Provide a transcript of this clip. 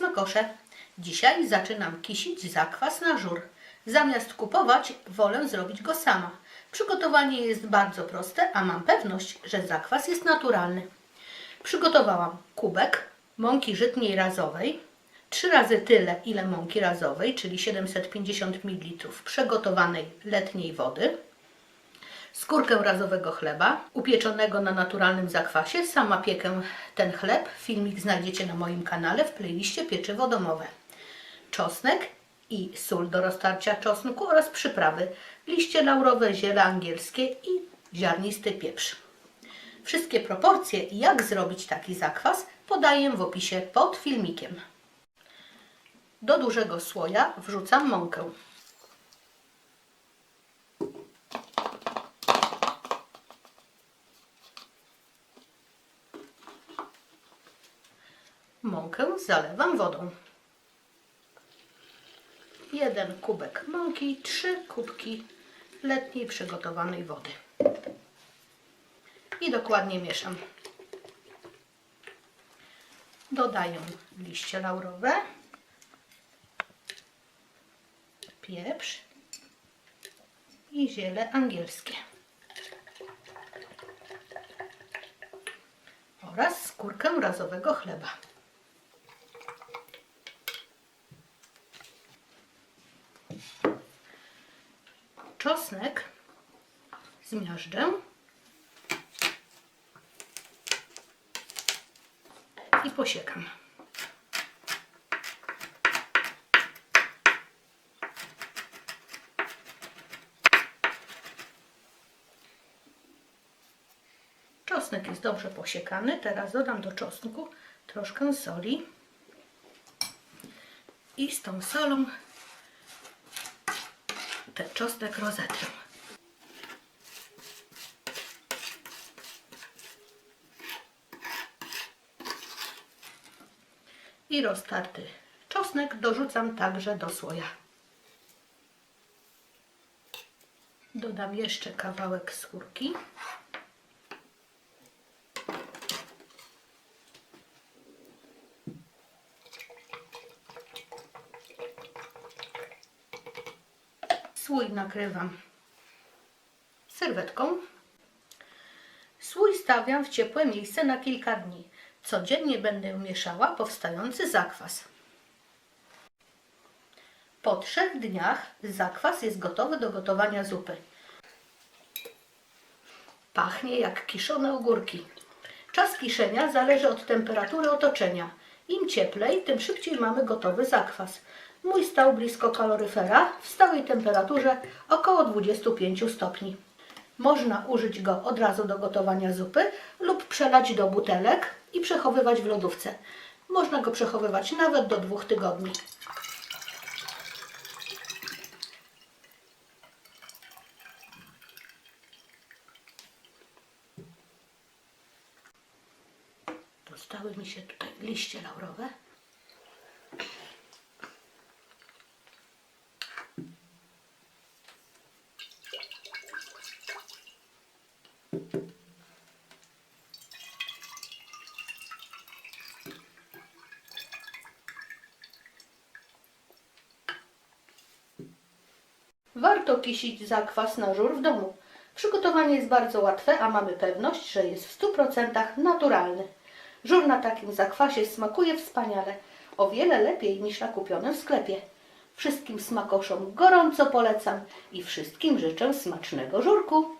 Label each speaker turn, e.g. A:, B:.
A: Bydgosze. Dzisiaj zaczynam kisić zakwas na żur. Zamiast kupować, wolę zrobić go sama. Przygotowanie jest bardzo proste, a mam pewność, że zakwas jest naturalny. Przygotowałam kubek mąki żytniej razowej, trzy razy tyle, ile mąki razowej, czyli 750 ml przegotowanej letniej wody, skórkę razowego chleba, upieczonego na naturalnym zakwasie. Sama piekę ten chleb. Filmik znajdziecie na moim kanale w playliście pieczywo domowe. Czosnek i sól do roztarcia czosnku oraz przyprawy. Liście laurowe, ziele angielskie i ziarnisty pieprz. Wszystkie proporcje jak zrobić taki zakwas podaję w opisie pod filmikiem. Do dużego słoja wrzucam mąkę. Mąkę zalewam wodą. Jeden kubek mąki, trzy kubki letniej przygotowanej wody. I dokładnie mieszam. Dodaję liście laurowe, pieprz i ziele angielskie. Oraz skórkę razowego chleba. Czosnek zmiażdżę i posiekam. Czosnek jest dobrze posiekany. Teraz dodam do czosnku troszkę soli. I z tą solą ten czosnek rozetrę. I roztarty czosnek dorzucam także do słoja. Dodam jeszcze kawałek skórki. Słój nakrywam serwetką. Słój stawiam w ciepłe miejsce na kilka dni. Codziennie będę mieszała powstający zakwas. Po trzech dniach zakwas jest gotowy do gotowania zupy. Pachnie jak kiszone ogórki. Czas kiszenia zależy od temperatury otoczenia. Im cieplej, tym szybciej mamy gotowy zakwas. Mój stał blisko kaloryfera w stałej temperaturze około 25 stopni. Można użyć go od razu do gotowania zupy lub przelać do butelek i przechowywać w lodówce. Można go przechowywać nawet do dwóch tygodni. Dostały mi się tutaj liście laurowe. Warto kisić zakwas na żur w domu. Przygotowanie jest bardzo łatwe, a mamy pewność, że jest w 100% naturalny. Żur na takim zakwasie smakuje wspaniale, o wiele lepiej niż na kupionym w sklepie. Wszystkim smakoszom gorąco polecam i wszystkim życzę smacznego żurku.